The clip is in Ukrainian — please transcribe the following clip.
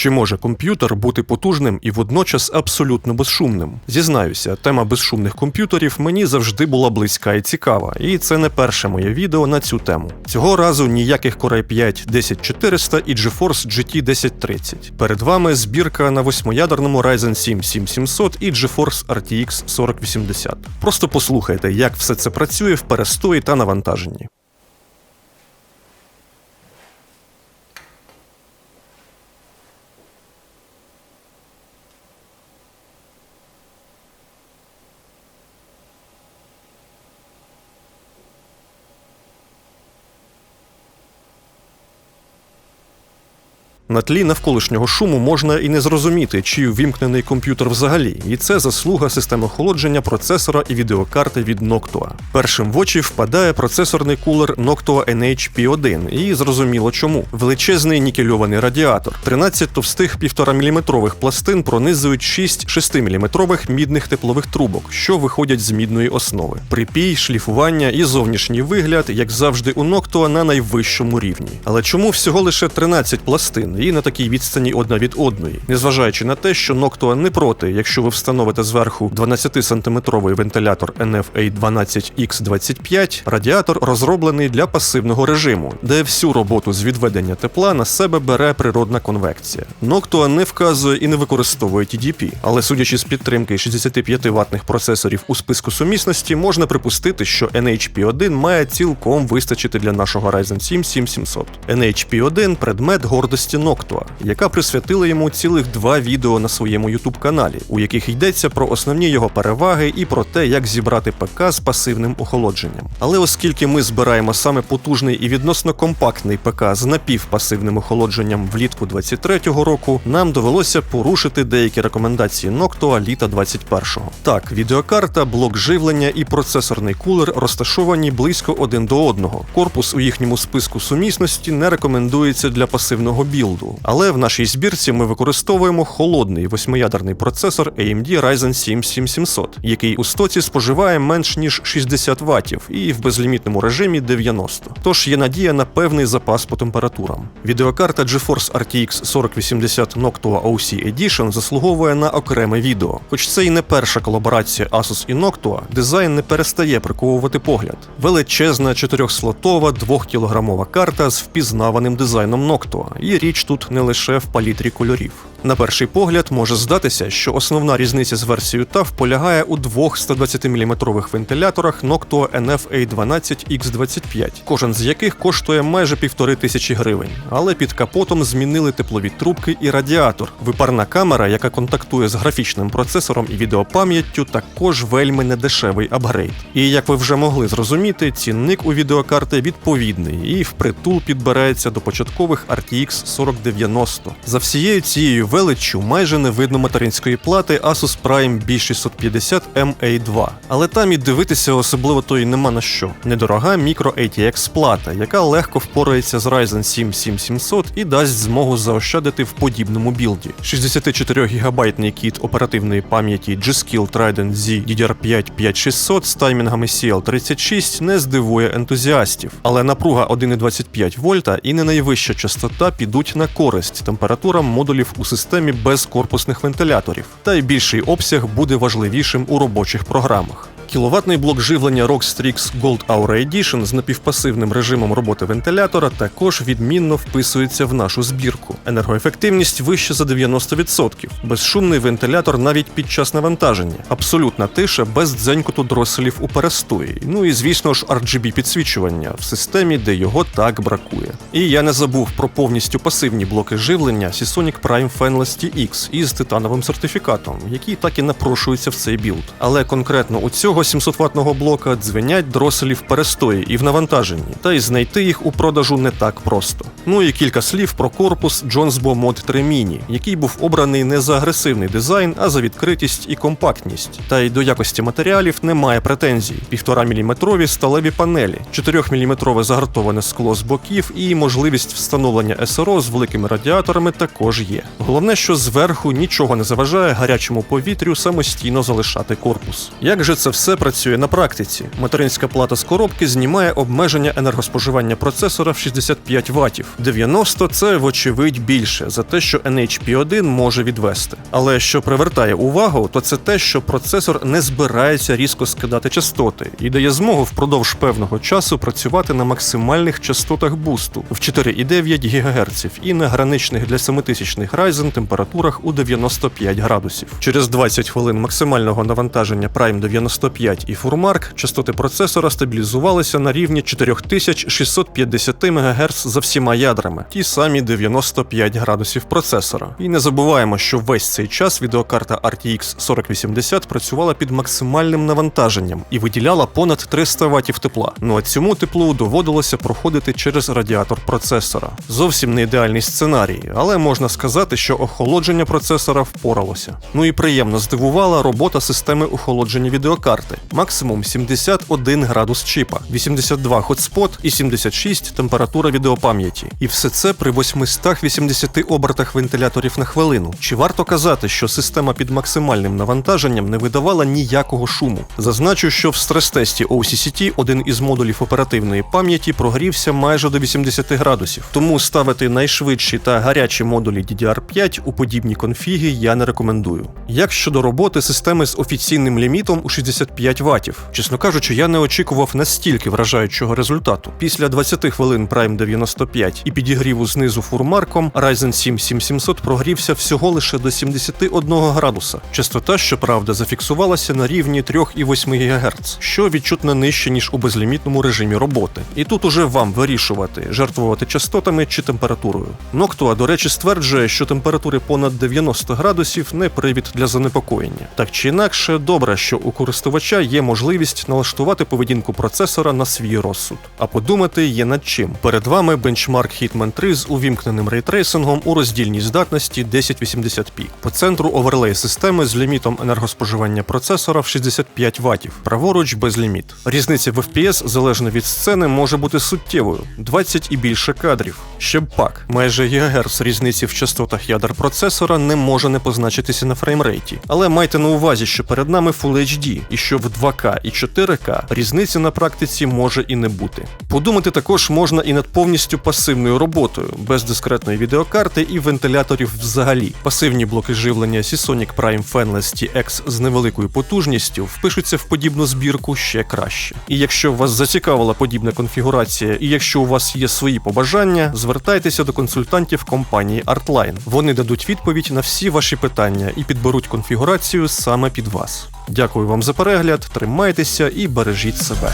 Чи може комп'ютер бути потужним і водночас абсолютно безшумним? Зізнаюся, тема безшумних комп'ютерів мені завжди була близька і цікава, і це не перше моє відео на цю тему. Цього разу ніяких Core i 5 10400 і GeForce GT 1030. Перед вами збірка на восьмиядерному Ryzen 7 7700 і GeForce RTX 4080. Просто послухайте, як все це працює в перестої та навантаженні. На тлі навколишнього шуму можна і не зрозуміти, чи ввімкнений комп'ютер взагалі, і це заслуга системи охолодження процесора і відеокарти від Noctua. Першим в очі впадає процесорний кулер Noctua NHP1, і зрозуміло чому. Величезний нікельований радіатор, 13 товстих 1,5 мм пластин пронизують 6 6-мм мідних теплових трубок, що виходять з мідної основи. Припій, шліфування і зовнішній вигляд, як завжди, у Noctua на найвищому рівні. Але чому всього лише 13 пластин? І на такій відстані одна від одної, незважаючи на те, що Noctua не проти, якщо ви встановите зверху 12-сантиметровий вентилятор NFA12X25, радіатор розроблений для пасивного режиму, де всю роботу з відведення тепла на себе бере природна конвекція. Noctua не вказує і не використовує TDP, але судячи з підтримки 65 ватних процесорів у списку сумісності, можна припустити, що NHP1 має цілком вистачити для нашого Ryzen 7 7700. NHP1 предмет гордості Noctua, яка присвятила йому цілих два відео на своєму youtube каналі, у яких йдеться про основні його переваги і про те, як зібрати ПК з пасивним охолодженням. Але оскільки ми збираємо саме потужний і відносно компактний ПК з напівпасивним охолодженням влітку 23-го року, нам довелося порушити деякі рекомендації Noctua літа 21-го. Так, відеокарта, блок живлення і процесорний кулер розташовані близько один до одного. Корпус у їхньому списку сумісності не рекомендується для пасивного білду. Але в нашій збірці ми використовуємо холодний восьмиядерний процесор AMD Ryzen 7 7700, який у стоці споживає менш ніж 60 Вт і в безлімітному режимі 90. Тож є надія на певний запас по температурам. Відеокарта GeForce RTX 4080 Noctua OC Edition заслуговує на окреме відео. Хоч це і не перша колаборація Asus і Noctua, дизайн не перестає приковувати погляд. Величезна чотирьохслотова 2-кілограмова карта з впізнаваним дизайном Noctua. І річ тут не лише в палітрі кольорів. На перший погляд може здатися, що основна різниця з версією TAF полягає у двох 120-мм вентиляторах Noctua NF-A12X25, кожен з яких коштує майже півтори тисячі гривень. Але під капотом змінили теплові трубки і радіатор. Випарна камера, яка контактує з графічним процесором і відеопам'яттю, також вельми недешевий апгрейд. І як ви вже могли зрозуміти, цінник у відеокарти відповідний і впритул підбирається до початкових RTX 4090. За всією цією величчю майже не видно материнської плати Asus Prime B650 MA2. Але там і дивитися особливо то й нема на що. Недорога мікро ATX плата, яка легко впорається з Ryzen 7 7700 і дасть змогу заощадити в подібному білді. 64 гігабайтний кіт оперативної пам'яті G-Skill Trident Z DDR5 5600 з таймінгами CL36 не здивує ентузіастів, але напруга 1,25 вольта і не найвища частота підуть на користь температурам модулів у системі без корпусних вентиляторів, та й більший обсяг буде важливішим у робочих програмах. Кіловатний блок живлення Rockstrix Gold Aura Edition з напівпасивним режимом роботи вентилятора також відмінно вписується в нашу збірку. Енергоефективність вища за 90%, безшумний вентилятор навіть під час навантаження, абсолютна тиша без дзенькоту дроселів у перестої. Ну і звісно ж RGB підсвічування в системі, де його так бракує. І я не забув про повністю пасивні блоки живлення Seasonic Prime Fanless TX із титановим сертифікатом, які так і напрошуються в цей білд. Але конкретно у цього 700 ватного блока дзвенять дроселі в перестої і в навантаженні, та й знайти їх у продажу не так просто. Ну і кілька слів про корпус Jonesbo Mod 3 Mini, який був обраний не за агресивний дизайн, а за відкритість і компактність. Та й до якості матеріалів немає претензій: 1,5 мм сталеві панелі, 4 мм загартоване скло з боків і можливість встановлення СРО з великими радіаторами також є. Головне, що зверху нічого не заважає гарячому повітрю самостійно залишати корпус. Як же це все це працює на практиці. Материнська плата з коробки знімає обмеження енергоспоживання процесора в 65 Вт. 90 – це вочевидь більше за те, що NHP1 може відвести. Але що привертає увагу, то це те, що процесор не збирається різко скидати частоти і дає змогу впродовж певного часу працювати на максимальних частотах бусту в 4,9 ГГц і на граничних для 7000 Ryzen температурах у 95 градусів. Через 20 хвилин максимального навантаження Prime 95 і Furmark частоти процесора стабілізувалися на рівні 4650 МГц за всіма ядрами, ті самі 95 градусів процесора. І не забуваємо, що весь цей час відеокарта RTX 4080 працювала під максимальним навантаженням і виділяла понад 300 Вт тепла. Ну а цьому теплу доводилося проходити через радіатор процесора. Зовсім не ідеальний сценарій, але можна сказати, що охолодження процесора впоралося. Ну і приємно здивувала робота системи охолодження відеокарти. Максимум 71 градус чіпа, 82 хотспот і 76 температура відеопам'яті. І все це при 880 обертах вентиляторів на хвилину. Чи варто казати, що система під максимальним навантаженням не видавала ніякого шуму? Зазначу, що в стрес-тесті OCCT один із модулів оперативної пам'яті прогрівся майже до 80 градусів. Тому ставити найшвидші та гарячі модулі DDR5 у подібні конфіги я не рекомендую. Як щодо роботи системи з офіційним лімітом у 65 Вт? Чесно кажучи, я не очікував настільки вражаючого результату. Після 20 хвилин Prime 95 і підігріву знизу фурмарком Ryzen 7 7700 прогрівся всього лише до 71 градуса. Частота, щоправда, зафіксувалася на рівні 3,8 ГГц, що відчутно нижче, ніж у безлімітному режимі роботи. І тут уже вам вирішувати, жертвувати частотами чи температурою. Noctua, до речі, стверджує, що температури понад 90 градусів не привід для занепокоєння. Так чи інакше, добре, що у користувача є можливість налаштувати поведінку процесора на свій розсуд. А подумати є над чим. Перед вами бенчмарк Hitman 3 з увімкненим рейтрейсингом у роздільній здатності 1080p. По центру оверлей системи з лімітом енергоспоживання процесора в 65 Вт, праворуч безліміт. Різниця в FPS залежно від сцени може бути суттєвою 20 і більше кадрів. Ще б пак, майже гігагерц різниці в частотах ядер процесора не може не позначитися на фреймрейті. Але майте на увазі, що перед нами Full HD, і що в 2К і 4К різниці на практиці може і не бути. Подумати також можна і над повністю пасивною роботою, без дискретної відеокарти і вентиляторів взагалі. Пасивні блоки живлення Seasonic Prime Fanless TX з невеликою потужністю впишуться в подібну збірку ще краще. І якщо вас зацікавила подібна конфігурація, і якщо у вас є свої побажання, звертайтеся до консультантів компанії Artline. Вони дадуть відповідь на всі ваші питання і підберуть конфігурацію саме під вас. Дякую вам за перегляд, тримайтеся і бережіть себе.